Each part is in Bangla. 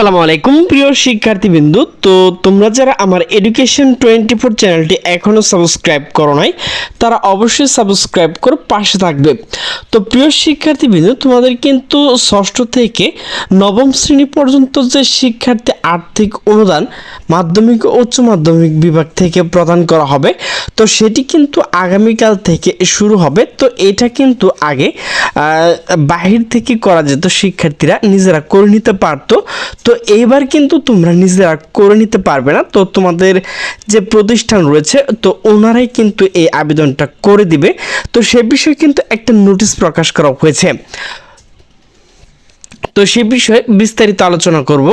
আসসালামু আলাইকুম, প্রিয় শিক্ষার্থীবৃন্দু। তো তোমরা যারা আমার এডুকেশন টোয়েন্টি ফোর চ্যানেলটি এখনও সাবস্ক্রাইব করো নাই, তারা অবশ্যই সাবস্ক্রাইব করে পাশে থাকবে। তো প্রিয় শিক্ষার্থীবৃন্দু, তোমাদের কিন্তু ষষ্ঠ থেকে নবম শ্রেণি পর্যন্ত যে শিক্ষার্থী আর্থিক অনুদান মাধ্যমিক ও উচ্চ মাধ্যমিক বিভাগ থেকে প্রদান করা হবে। তো সেটি কিন্তু আগামীকাল থেকে শুরু হবে। তো এটা কিন্তু আগে বাহির থেকে করা যেত, শিক্ষার্থীরা নিজেরা করে নিতে পারতো। তো এইবার কিন্তু তোমরা নিজেরা করে নিতে পারবে না। তো তোমাদের যে প্রতিষ্ঠান রয়েছে, তো ওনারাই কিন্তু এই আবেদনটা করে দিবে। তো সে বিষয়ে কিন্তু একটা নোটিশ প্রকাশ করা হয়েছে। তো সে বিষয়ে বিস্তারিত আলোচনা করব।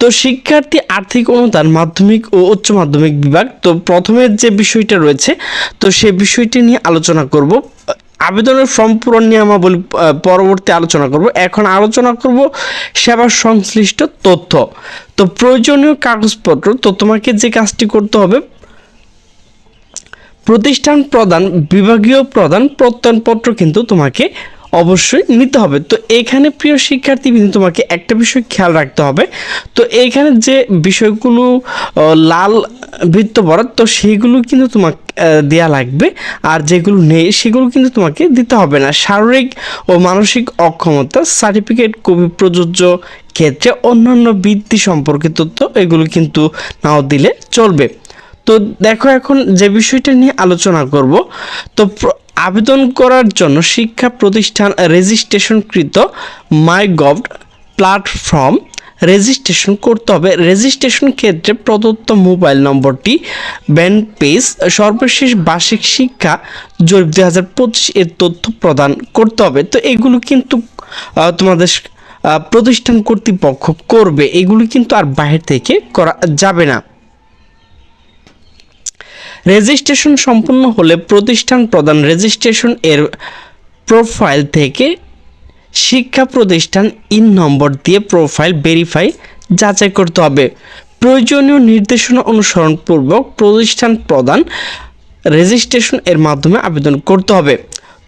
তো শিক্ষার্থী আর্থিক অনুদান, মাধ্যমিক ও উচ্চ মাধ্যমিক বিভাগ, তো প্রথমে যে বিষয়টা রয়েছে, তো সে বিষয়টি নিয়ে আলোচনা করব। আবেদনের ফর্ম পূরণ নিয়মাবলী পরবর্তী আলোচনা করব। এখন আলোচনা করব সেবা সংশ্লিষ্ট তথ্য। তো প্রয়োজনীয় কাগজপত্র, তো তোমাকে যে কাজটি করতে হবে, প্রতিষ্ঠান প্রদান, বিভাগীয় প্রদান, প্রত্যয়নপত্র কিন্তু তোমাকে অবশ্যই নিতে হবে। তো এখানে প্রিয় শিক্ষার্থী, কিন্তু তোমাকে একটা বিষয় খেয়াল রাখতে হবে। তো এইখানে যে বিষয়গুলো লাল বৃত্ত বরাদ, তো সেইগুলো কিন্তু তোমাকে দেয়া লাগবে। আর যেগুলো নেই, সেগুলো কিন্তু তোমাকে দিতে হবে না। শারীরিক ও মানসিক অক্ষমতা, সার্টিফিকেট, কবি প্রযোজ্য ক্ষেত্রে অন্যান্য বৃত্তি সম্পর্কিত তথ্য, এগুলো কিন্তু নাও দিলে চলবে। তো দেখো এখন যে বিষয়টা নিয়ে আলোচনা করব। তো আবেদন করার জন্য শিক্ষা প্রতিষ্ঠান রেজিস্ট্রেশনকৃত মাই গভ প্ল্যাটফর্ম রেজিস্ট্রেশন করতে হবে। রেজিস্ট্রেশন ক্ষেত্রে প্রদত্ত মোবাইল নম্বরটি, ব্যান্ড পেজ, সর্বশেষ বার্ষিক শিক্ষা জরিপ দুই হাজার পঁচিশ এর তথ্য প্রদান করতে হবে। তো এগুলো কিন্তু তোমাদের প্রতিষ্ঠান কর্তৃপক্ষ করবে। এগুলো কিন্তু আর বাইরে থেকে করা যাবে না। রেজিস্ট্রেশন সম্পূর্ণ হলে প্রতিষ্ঠান প্রদান রেজিস্ট্রেশন এর প্রোফাইল থেকে শিক্ষা প্রতিষ্ঠান ইন নম্বর দিয়ে প্রোফাইল ভেরিফাই যাচাই করতে হবে। প্রয়োজনীয় নির্দেশনা অনুসরণপূর্বক প্রতিষ্ঠান প্রদান রেজিস্ট্রেশন এর মাধ্যমে আবেদন করতে হবে।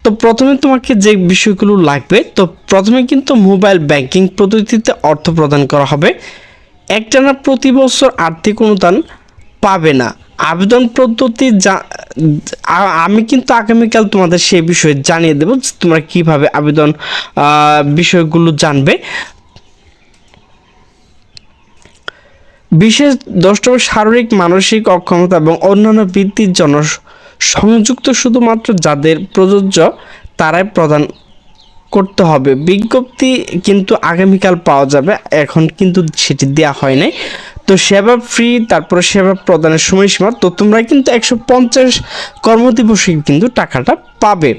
তো প্রথমে তোমাকে যে বিষয়গুলো লাগবে, তো প্রথমে কিন্তু মোবাইল ব্যাংকিং পদ্ধতিতে অর্থ প্রদান করা হবে। একটানা প্রতি বছর আর্থিক অনুদান পাবে না। আবেদন পদ্ধতি আমি কিন্তু আগামীকাল তোমাদের সেই বিষয়ে জানিয়ে দেবো তোমরা কীভাবে আবেদন বিষয়গুলো জানবে। বিশেষ দ্রষ্টব্য শারীরিক, মানসিক অক্ষমতা এবং অন্যান্য বৃত্তির জন্য সংযুক্ত শুধুমাত্র যাদের প্রযোজ্য তারাই প্রদান করতে হবে। বিজ্ঞপ্তি কিন্তু আগামীকাল পাওয়া যাবে, এখন কিন্তু সেটি দেওয়া হয় নাই। তো সেবা ফ্রি তারপরে সেবা প্রদানের সময়সীমা, তো তোমরা কিন্তু একশো পঞ্চাশ কর্মদিবসে কিন্তু টাকাটা পাবে।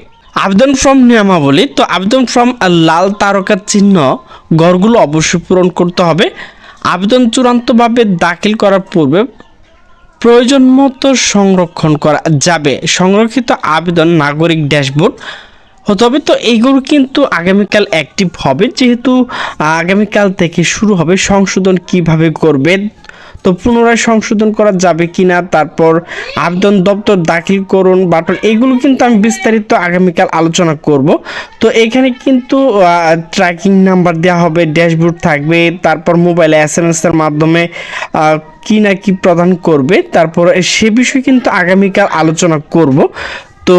আবেদন ফর্ম নিয়মাবলী, তো আবেদন ফর্ম লাল তারকার চিহ্ন গড়গুলো অবশ্যই পূরণ করতে হবে। আবেদন চূড়ান্তভাবে দাখিল করার পূর্বে প্রয়োজন মতো সংরক্ষণ করা যাবে। সংরক্ষিত আবেদন নাগরিক ড্যাশবোর্ড হতে হবে তো এইগুলো কিন্তু আগামীকাল অ্যাক্টিভ হবে। যেহেতু আগামীকাল থেকে শুরু হবে। সংশোধন কীভাবে করবে? তো পুনরায় সংশোধন করা যাবে কি না তারপর আবেদন দপ্তর দাখিল করুন, বাটন, এগুলো কিন্তু আমি বিস্তারিত আগামীকাল আলোচনা করব। তো এখানে কিন্তু ট্র্যাকিং নাম্বার দেওয়া হবে ড্যাশবোর্ড থাকবে, তারপর মোবাইলে এস এম এস এর মাধ্যমে কি না কি প্রদান করবে। তারপর সে বিষয়ে কিন্তু আগামীকাল আলোচনা করব। তো